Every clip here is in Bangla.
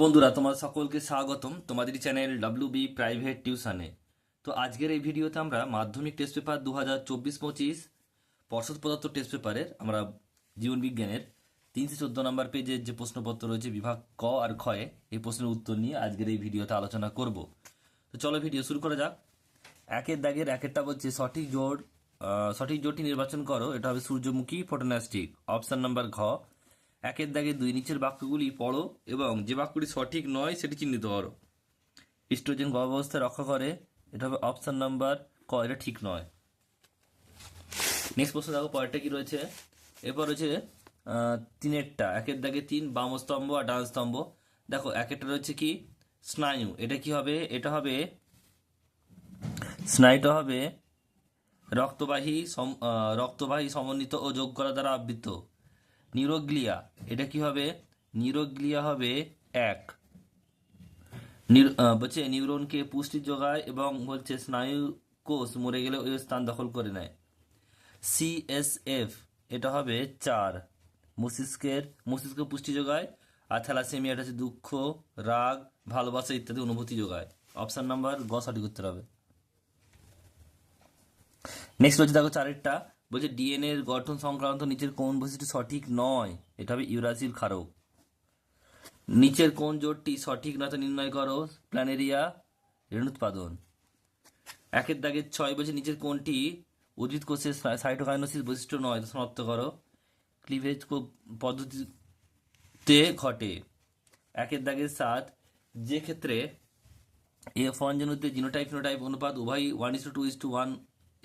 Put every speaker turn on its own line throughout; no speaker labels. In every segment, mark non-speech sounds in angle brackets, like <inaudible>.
বন্ধুরা, তোমার সকলকে স্বাগতম তোমাদের চ্যানেল ডাব্লিউ বি প্রাইভেট টিউশনে তো আজকের এই ভিডিওতে আমরা মাধ্যমিক টেস্ট পেপার দু হাজার চব্বিশ পঁচিশ পর্ষদ পদার্থ টেস্ট পেপারের আমরা জীবন বিজ্ঞানের তিনশো চোদ্দ নম্বর পেজের যে প্রশ্নপত্র রয়েছে, বিভাগ ক আর খয়ে এই প্রশ্নের উত্তর নিয়ে আজকের এই ভিডিওতে আলোচনা করব। তো চলো ভিডিও শুরু করা যাক। একের দাগের একেরটা বলছে সঠিক জোড় সঠিক জোড়টি নির্বাচন করো, এটা হবে সূর্যমুখী ফটোনাস্টিক অপশান নাম্বার ঘ। একের দাগে দুই নিচের বাক্যগুলি পড়ো এবং যে বাক্যটি সঠিক নয় সেটি চিহ্নিত করো। ইস্ট্রোজেন গর্ভাবস্থা রক্ষা করে, এটা হবে অপশান নাম্বার ক, এটা ঠিক নয়। নেক্সট প্রশ্ন দেখো, পরেরটা কি রয়েছে? এরপর রয়েছে তিনেরটা, একের দাগে তিন বাম স্তম্ভ আর ডান স্তম্ভ দেখো, একেরটা রয়েছে কি? স্নায়ু। এটা কি হবে? এটা হবে, স্নায়ুটা হবে রক্তবাহী রক্তবাহী সমন্বিত ও যোগ করা দ্বারা আবৃত। নিউরোগ্লিয়া এটা কি হবে? নিউরোগ্লিয়া হবে এক। বলছে, নিউরনকে পুষ্টি যোগায় এবং বলছে স্নায়ু কোষ মরে গেলে ওই স্থান দখল করে নেয়। সিএসএফ এটা হবে চার। মস্তিষ্কের, মস্তিষ্ক পুষ্টি যোগায়, আর থ্যালাসেমিয়া, এটা হচ্ছে দুঃখ, রাগ, ভালোবাসা ইত্যাদি অনুভূতি যোগায়। অপশন নাম্বার, গ সঠিক উত্তর হবে। নেক্সট হচ্ছে দেখো চারেরটা। বলছে ডিএনএ গঠন সংক্রান্ত নিচের কোন বৈশিষ্ট্য সঠিক নয়। এটা হবে ইউরাসিল ক্ষারক। নিচের কোন জোটটি সঠিক না তা নির্ণয় করো। প্ল্যানেরিয়া রেণুৎপাদন একের দাগের ছয় বলছে নিচের কোনটি উদ্ভিদ কোষের সাইটোকাইনোসিস বৈশিষ্ট্য নয় শনাক্ত করো। ক্লিভেজ পদ্ধতিতে ঘটে। একের দাগের সাত, যে ক্ষেত্রে এফ ওয়ান জনুতে জিনোটাইপ ফিনোটাইপ অনুপাত উভয়ই one is to two is to one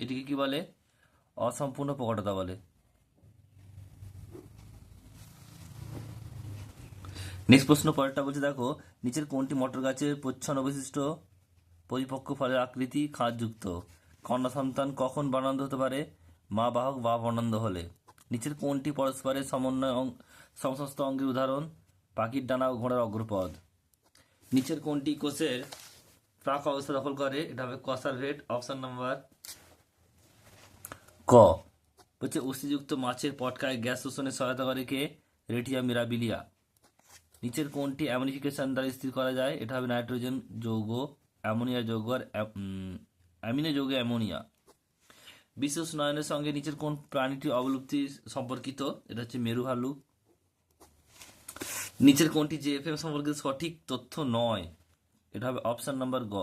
এটিকে কি বলে? অসম্পূর্ণ প্রকটতা বলে। নেক্সট প্রশ্ন পরেরটা বলছে, দেখো, নিচের কোনটি মটর গাছের প্রচ্ছন্ন বৈশিষ্ট্য? পরিপক্ক ফলের আকৃতি খাঁজযুক্ত। কন্যা সন্তান কখন বর্ণান্ধ হতে পারে? মা বাহক বা বর্ণান্ধ হলে। নিচের কোনটি পরস্পরের সমন্বয় সমস্ত অঙ্গের উদাহরণ? পাখির ডানা ও ঘোড়ার অগ্রপদ। নিচের কোনটি কোষের প্রাক অবস্থা দখল করে? এটা হবে কসারভেট অপশন নাম্বার ক। হচ্ছে অস্থিযুক্ত মাছের পটকায় গ্যাস শোষণে সহায়তা করে কে? রেটিয়া মিরাবিলিয়া। নিচের কোনটি অ্যামোনিফিকেশন দ্বারা স্থির করা যায়। এটা হবে নাইট্রোজেন যৌগ, অ্যামোনিয়া যৌগ আর অ্যামিনো যৌগ, অ্যামোনিয়া। বিশ্ব উষ্ণায়নের সঙ্গে নিচের কোন প্রাণীটি অবলুপ্তি সম্পর্কিত। এটা হচ্ছে মেরু ভালুক নিচের কোনটি জেএফএম সম্পর্কিত সঠিক তথ্য নয়। এটা হবে অপশন নাম্বার গ।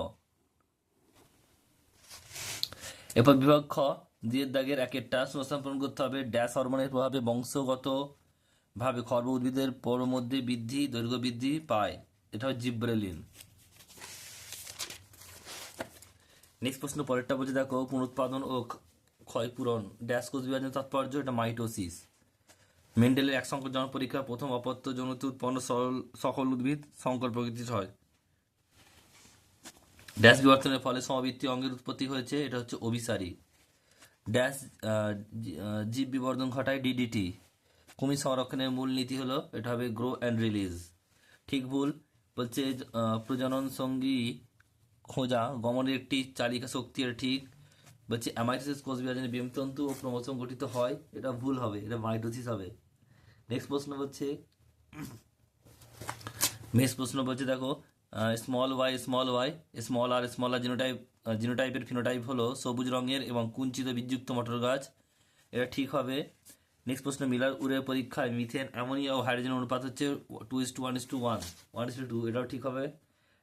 এরপর বিভাগ খ। দুইয়ের দাগের একেরটা শূন্যস্থান পূরণ করতে হবে। ড্যাশ হরমোনের প্রভাবে বংশগত ভাবে খর্ব উদ্ভিদের পর মধ্যে বৃদ্ধি, দৈর্ঘ্য বৃদ্ধি পায়। এটা হয় জিব্রেলিন। নেক্সট প্রশ্ন, পরেরটা বলছে, দেখো, পুনরুৎপাদন ও ক্ষয়পূরণ। ড্যাশ কোষ বিভাজনের তাৎপর্য, এটা মাইটোসিস। মেন্ডেলের এক সংকর জনক পরীক্ষা, প্রথম অপত্য জনিত উৎপন্ন সরল সকল উদ্ভিদ সংকর প্রকৃতির হয়। ড্যাশ বিবর্তনের ফলে সমাবৃত্তি অঙ্গের উৎপত্তি হয়েছে, এটা হচ্ছে অভিসারী। ড্যাশ জীব বিবর্ধন ঘটায় ডিডিটি কুমির সংরক্ষণের মূল নীতি হলো, এটা হবে গ্রো অ্যান্ড রিলিজ ঠিক ভুল। বলছে প্রজনন সঙ্গী খোঁজা, গমনের একটি চালিকা শক্তি ঠিক। বলছে অ্যামাইটোসিস কোষ বিভাজনে বিমতন্তু ও ক্রোমোসোম গঠিত হয়, এটা ভুল হবে, এটা মাইটোসিস হবে। নেক্সট প্রশ্ন হচ্ছে নেক্সট <coughs> প্রশ্ন বলছে, দেখো small Y small Y small R small R genotype জিনোটাইপের phenotype হলো সবুজ রঙের এবং কুঞ্চিত বিদ্যুক্ত মটর গাছ। এটা ঠিক হবে। নেক্সট প্রশ্ন, মিলার উরের পরীক্ষায় মিথেন অ্যামোনিয়া ও হাইড্রোজেন অনুপাত হচ্ছে two is to one is to one one is to two এটাও ঠিক হবে।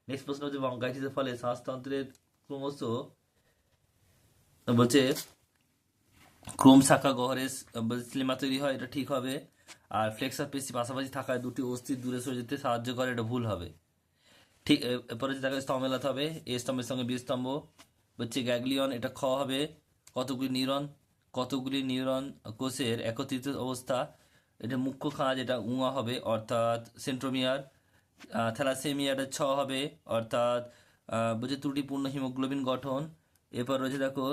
নেক্সট প্রশ্ন হচ্ছে বঙ্গাইটিসের ফলে শ্বাসতন্ত্রের ক্রমশ, বলছে, ক্রোম শাখা গহরের স্লিমা তৈরি হয়, এটা ঠিক হবে। আর ফ্লেক্সার পেশি পাশাপাশি থাকায় দুটি অস্থির দূরে সরে যেতে সাহায্য করে, এটা ভুল হবে। ঠিক এরপরে যে তাকে স্তম্ভ মেলাতে হবে এ স্তম্ভের সঙ্গে বি স্তম্ভ, হচ্ছে গ্যাগলিয়ন, এটা খ হবে, কতগুলি নিউরন কতগুলি নিউরন কোষের একত্রিত অবস্থা, এটা মুখ্য খাঁজ, এটা উঙা হবে, অর্থাৎ সেন্ট্রোমিয়ার থ্যালাসেমিয়াটা ছ হবে, অর্থাৎ বলছে ত্রুটিপূর্ণ হিমোগ্লোবিন গঠন, এরপর রয়েছে দেখো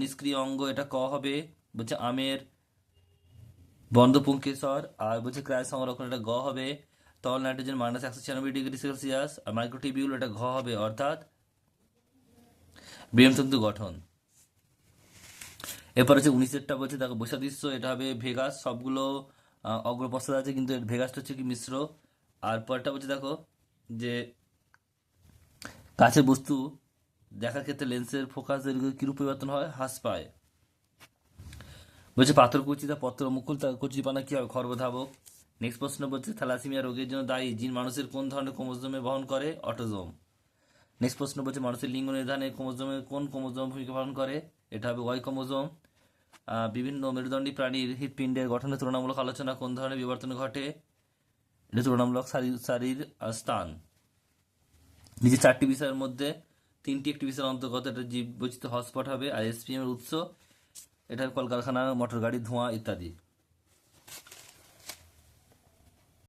নিষ্ক্রিয় অঙ্গ, এটা ক হবে বলছে আমের বন্ধপুঙ্কেশ্বর আর বলছে ক্রায় সংরক্ষণ, এটা গ হবে তরল নাইট্রোজেন মাইনাস একশো ছিয়ানব্বই ডিগ্রি সেলসিয়াস আর মাইক্রোটিবিউল এটা ঘ হবে, অর্থাৎ বৃহন্তন্তু গঠন। এরপর হচ্ছে উনিশেরটা বলছে, দেখো বৈশাদৃশ্য এটা হবে ভেগাস, সবগুলো অগ্রপশ্চাৎ আছে, কিন্তু ভেগাসটা হচ্ছে কি মিশ্র। আর পরটা বলছে, দেখো যে কাছের বস্তু দেখার ক্ষেত্রে লেন্সের ফোকাস কিরূপ পরিবর্তন হয়? হ্রাস পায়। বলছে পাথর কুচিতা পত্র মুকুল কচুরিপানা কি হবে? খর্বধাবক নেক্সট প্রশ্ন বলছে, থ্যালাসিমিয়া রোগের জন্য দায়ী জিন মানুষের কোন ধরনের ক্রোমোজোমে বহন করে? অটোজোম। নেক্সট প্রশ্ন বলছে, মানুষের লিঙ্গ নির্ধারণে ক্রোমোজোমে কোন ক্রোমোজোম ভূমিকা পালন করে? এটা হবে ওয়াই ক্রোমোজোম। বিভিন্ন মেরুদণ্ডী প্রাণীর হৃৎপিণ্ডের গঠনের তুলনামূলক আলোচনা কোন ধরনের বিবর্তন ঘটে? এটা তুলনামূলক শারীর স্থান। নিচে চারটি বিষয়ের মধ্যে তিনটি একটি বিষয়ের অন্তর্গত, এটা জীব বৈচিত্র্য হটস্পট হবে আর এসপিএম এর উৎস এটা কলকারখানা মোটর গাড়ি ধোঁয়া ইত্যাদি।